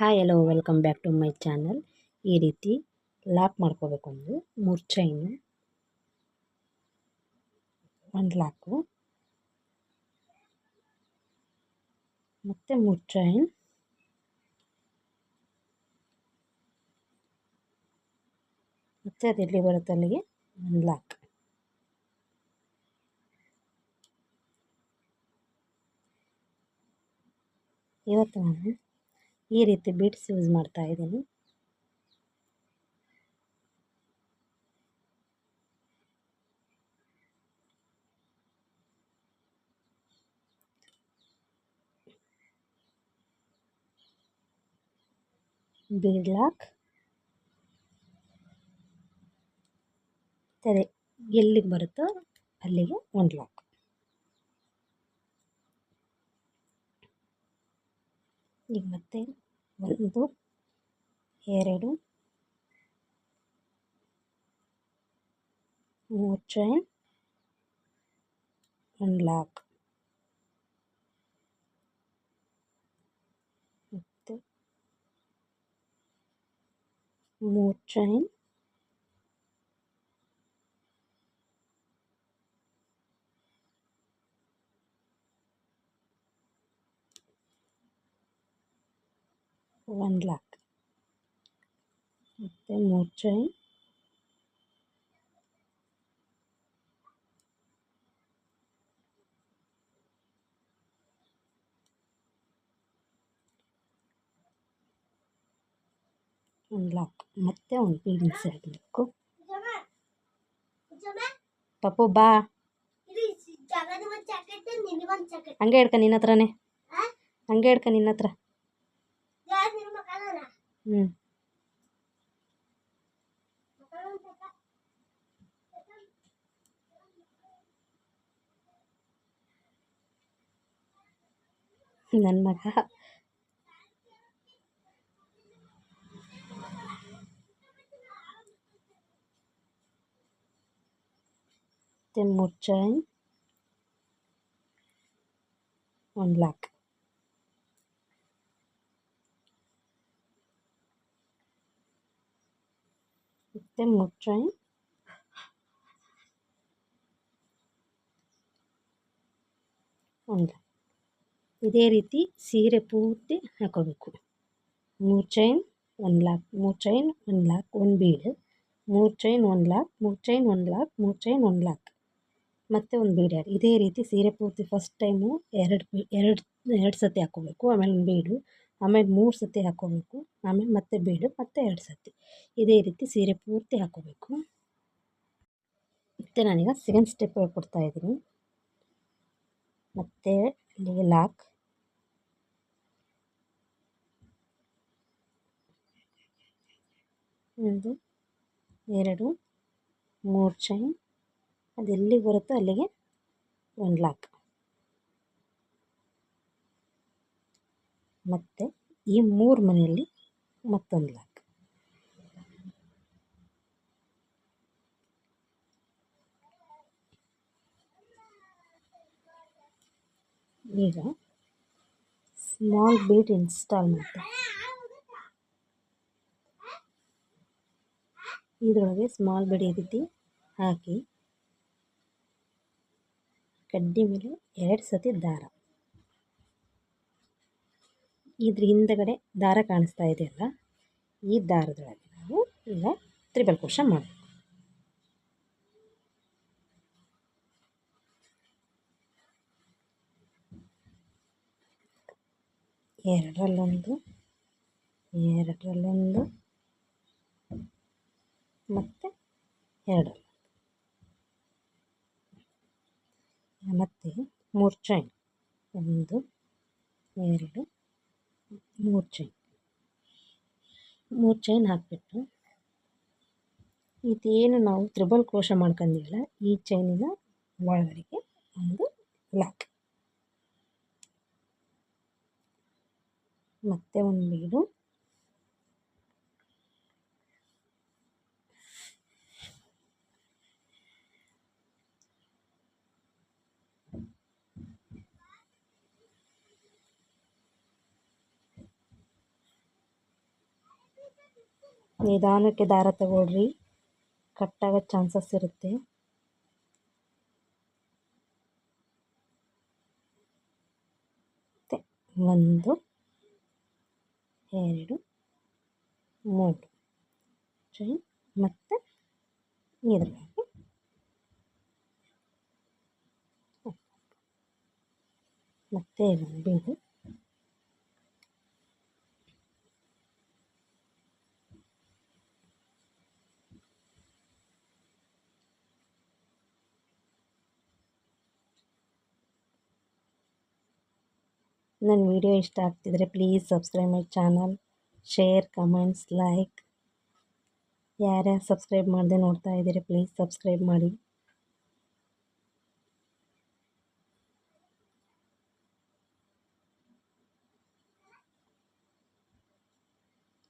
Hi hello welcome back to my channel ಈ ರೀತಿ lock ಮಾಡ್ಕೋಬೇಕು ಒಂದು, ಮೂರು ಚೈನು ಒಂದು ಲಾಕು. ಮತ್ತು ಮೂರು ಚೈನ್ ಮತ್ತು ಅದು ಎಲ್ಲಿ ಬರುತ್ತೆ ಅಲ್ಲಿಗೆ? ಒಂದು ಲಾಕ್. ಇವತ್ತು ನಾನು ಈ ರೀತಿ ಬೀಟ್ಸ್ ಯೂಸ್ ಮಾಡ್ತಾ ಇದ್ದೀನಿ. ಬೀಡ್ ಲಾಕ್ ಅದೇ ಎಲ್ಲಿಗೆ ಬರುತ್ತೋ ಅಲ್ಲಿಗೆ ಒಂದು ಲಾಕ್ ಈಗ ಮತ್ತೆ ಒಂದು ಎರಡು ಮೂರು ಚೈನ್ ಒಂದು ಲಾಕ್ ಮತ್ತು ಮೂರು ಚೈನ್ ಒಂದು ಲಾಕ್ ಮತ್ತು ಮೂರು ಚೈನ್ ಒಂದು ಲಾಕ್ ಮತ್ತೆ ಒಂದು ಬೀಡಿಂಗ್ ಸೆಟ್ ಬೇಕು ಪಪ್ಪು ಬಾ ಹಂಗೆ ಹಿಡ್ಕ ನಿನ್ನ ಹತ್ರನೇ ಹಂಗೆ ಹಿಡ್ಕ ನಿನ್ನ ಹತ್ರ ಹ್ಞೂ ನನ್ನ ಮಗ ಮತ್ತೆ ಮೂರು ಚೈನ್ ಒಂದು ಲಾಕ್ ಮತ್ತೆ ಚೈನ್ ಒಂದು ಇದೇ ರೀತಿ ಸೀರೆ ಪೂರ್ತಿ ಹಾಕೋಬೇಕು ಮೂರು ಚೈನ್ ಒಂದು ಲಾಕ್ ಮೂರು ಚೈನ್ ಒಂದು ಲಾಕ್ ಒಂದು ಬೀಡು ಮೂರು ಚೈನ್ ಒಂದು ಲಾಕ್ ಮೂರು ಚೈನ್ ಒಂದು ಲಾಕ್ ಮೂರು ಚೈನ್ ಒಂದು ಲಾಕ್ ಮತ್ತು ಒಂದು ಬೀಡ್ ಇದೇ ರೀತಿ ಸೀರೆ ಪೂರ್ತಿ ಫಸ್ಟ್ ಟೈಮು ಎರಡು ಎರಡು ಎರಡು ಸತಿ ಹಾಕ್ಕೋಬೇಕು, ಆಮೇಲೆ ಒಂದು ಬೀಡು ಆಮೇಲೆ ಮೂರು ಸರ್ತಿ ಹಾಕ್ಕೋಬೇಕು ಆಮೇಲೆ ಮತ್ತೆ ಬೀಡು, ಮತ್ತೆ ಎರಡು ಸರ್ತಿ ಇದೇ ರೀತಿ ಸೀರೆ ಪೂರ್ತಿ ಹಾಕ್ಕೋಬೇಕು ಮತ್ತು ನಾನೀಗ ಸೆಕೆಂಡ್ ಸ್ಟೆಪ್ ಹೇಳ್ಕೊಡ್ತಾ ಇದ್ದೀನಿ. ಮತ್ತು ಇಲ್ಲಿಗೆ ಲಾಕ್ ಒಂದು, ಎರಡು, ಮೂರು ಚೈನ್ ಅದು ಎಲ್ಲಿಗೆ ಬರುತ್ತೋ ಅಲ್ಲಿಗೆ ಒಂದು ಲಾಕ್ ಮತ್ತು ಈ ಮೂರು ಮನೆಯಲ್ಲಿ ಮತ್ತೊಂದು ಲಾಕ್ ಈಗ ಸ್ಮಾಲ್ ಬೀಟ್ ಇನ್ಸ್ಟಾಲ್ ಮಾಡ್ತೆ ಇದರೊಳಗೆ ಸ್ಮಾಲ್ ಬೀಡ್ ಈ ರೀತಿ ಹಾಕಿ ಕಡ್ಡಿ ಮೇಲೆ ಎರಡು ಸತಿ ದಾರ. ಇದ್ರ ಹಿಂದಗಡೆ ದಾರ ಕಾಣಿಸ್ತಾ ಇದೆ ಅಲ್ಲ? ಈ ದಾರದೊಳಗೆ ನಾವು ಈಗ ತ್ರಿಬಲ್ ಕ್ರೋಶ ಮಾಡಬೇಕು. ಎರಡರಲ್ಲೊಂದು ಎರಡರಲ್ಲೊಂದು, ಮತ್ತು ಎರಡರಲ್ಲೊಂದು. ಮತ್ತು ಮೂರು ಚೈನ್ ಒಂದು, ಎರಡು ಮೂರು ಚೈನ್ ಮೂರು ಚೈನ್ ಹಾಕಿಬಿಟ್ಟು ಇದೇನು ನಾವು ತ್ರಿಬಲ್ ಕೋಶ ಮಾಡ್ಕೊಂಡಿಲ್ಲ, ಈ ಚೈನಿನ ಒಳಗಡೆಗೆ ಒಂದು ಲಾಕ್ ಮತ್ತೆ ಒಂದು ಬೀಡು ನಿಧಾನಕ್ಕೆ ದಾರ ತಗೊಳ್ರಿ. ಕಟ್ಟಾಗೋ ಚಾನ್ಸಸ್ ಇರುತ್ತೆ. ಒಂದು ಎರಡು ಮೂರು. ಚೈನ್ ಮತ್ತು ಇದ್ರ ಮತ್ತೆ ಬೀಡು ನನ್ನ ವಿಡಿಯೋ ಇಷ್ಟ ಆಗ್ತಿದ್ರೆ please subscribe my channel share comments like ಯಾರ್ಯಾರು ಸಬ್ಸ್ಕ್ರೈಬ್ ಮಾಡದೆ ನೋಡ್ತಾ ಇದ್ದೀರಿ ಪ್ಲೀಸ್ ಸಬ್ಸ್ಕ್ರೈಬ್ ಮಾಡಿ.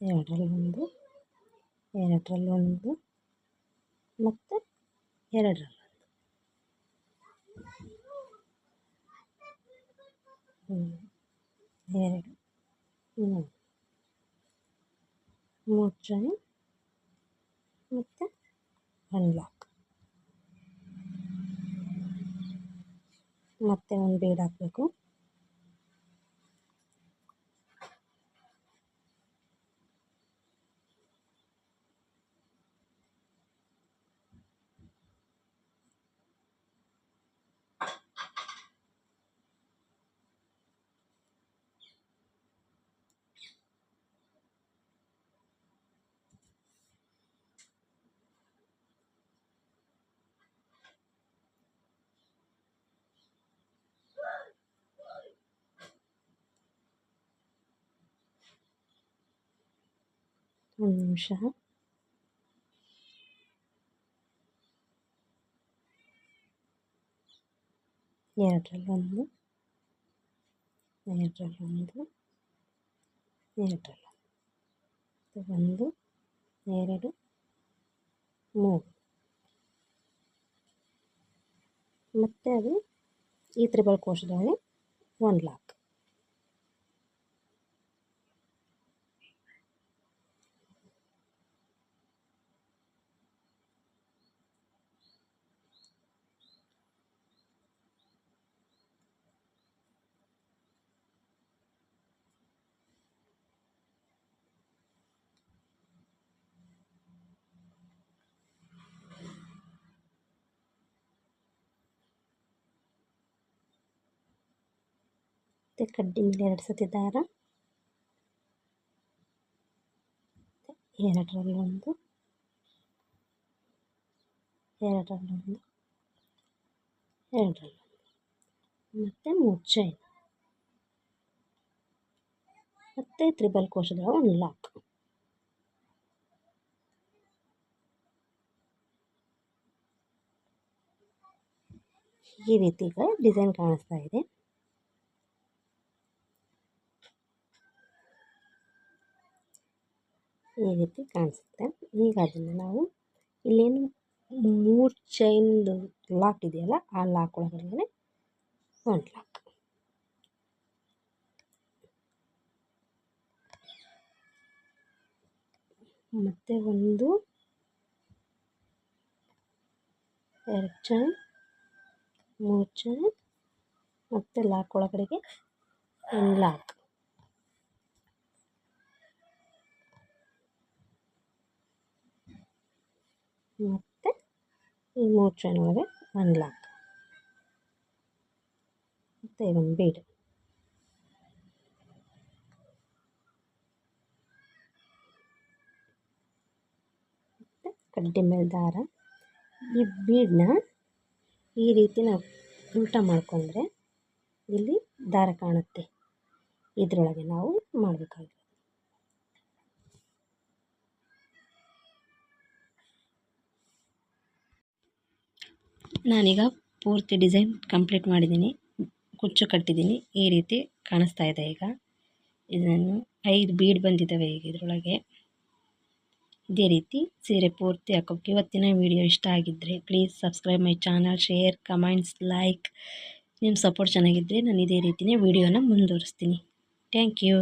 ಎರಡರಲ್ಲಿ ಒಂದು ಎರಡರಲ್ಲಿ ಒಂದು, ಮತ್ತು ಎರಡರಲ್ಲೊಂದು ಎರಡು ಮೂರು ಮೂರು ಚೈನ್ ಮತ್ತು ಒನ್ ಲಾಕ್ ಮತ್ತೆ ಒಂದು ಬೀಡ್ ಹಾಕಬೇಕು ಒಂದು ನಿಮಿಷ. ಎರಡರಲ್ಲಿ ಒಂದು ಎರಡರಲ್ಲಿ ಒಂದು ಎರಡು, ಮೂರು. ಮತ್ತು ಅದು ಈ ತ್ರಿಬಲ್ ಕೋಶದಲ್ಲಿ ಒನ್ ಲಾಕ್. ಮತ್ತು ಕಡ್ಡಿ ಮೇಲೆ ಎರಡು ಸತಿ ದಾರ. ಎರಡರಲ್ಲೊಂದು ಎರಡರಲ್ಲೊಂದು ಎರಡರಲ್ಲೊಂದು ಮತ್ತು ಮೂರು ಚೈನ್ ಮತ್ತು ತ್ರಿಬಲ್ ಕೋಶದ ಒಂದು ಲಾಕ್. ಈ ರೀತಿ ಈಗ ಡಿಸೈನ್ ಕಾಣಿಸ್ತಾ ಇದೆ. ಈ ರೀತಿ ಕಾಣಿಸುತ್ತೆ. ಈಗ ಅದನ್ನು ನಾವು ಇಲ್ಲೇನು ಮೂರು ಚೈನ್ದು ಲಾಕ್ ಇದೆಯಲ್ಲ, ಆ ಲಾಕ್ ಒಳಗಡೆ ಒಂದು ಲಾಕ್ ಮತ್ತೆ ಒಂದು ಎರಡು ಚೈನ್, ಮೂರು ಚೈನ್, ಮತ್ತು ಲಾಕ್ ಒಳಗಡೆಗೆ ಒಂದು ಲಾಕ್ ಮತ್ತು ಈ ಮೂರು ಚೈನ್ ಒಂದು ಲಾಕ್ ಮತ್ತು ಒಂದು ಬೀಡ್. ಮತ್ತು ಕಡ್ಡಿ ಮೇಲೆ ದಾರ. ಈ ಬೀಡನ್ನ ಈ ರೀತಿ ನಾವು ಊಟ ಮಾಡ್ಕೊಂಡ್ರೆ ಇಲ್ಲಿ ದಾರ ಕಾಣುತ್ತೆ. ಇದರೊಳಗೆ ನಾವು ಮಾಡಬೇಕಾಗಿರೋದು ನಾನೀಗ ಪೂರ್ತಿ ಡಿಸೈನ್ ಕಂಪ್ಲೀಟ್ ಮಾಡಿದ್ದೀನಿ. ಕುಚ್ಚು ಕಟ್ಟಿದ್ದೀನಿ. ಈ ರೀತಿ ಕಾಣಿಸ್ತಾ ಇದೆ ಈಗ. ಇದನ್ನು ಐದು ಬೀಡ್ ಬಂದಿದ್ದಾವೆ ಈಗ ಇದರೊಳಗೆ. ಇದೇ ರೀತಿ ಸೀರೆ ಪೂರ್ತಿ ಹಾಕೋಕ್ಕೆ ಇವತ್ತಿನ ವಿಡಿಯೋ ಇಷ್ಟ ಆಗಿದ್ದರೆ please subscribe my channel share comments like ನಿಮ್ಮ ಸಪೋರ್ಟ್ ಚೆನ್ನಾಗಿದ್ದರೆ ನಾನು ಇದೇ ರೀತಿಯೇ ವಿಡಿಯೋನ ಮುಂದುವರಿಸ್ತೀನಿ. Thank you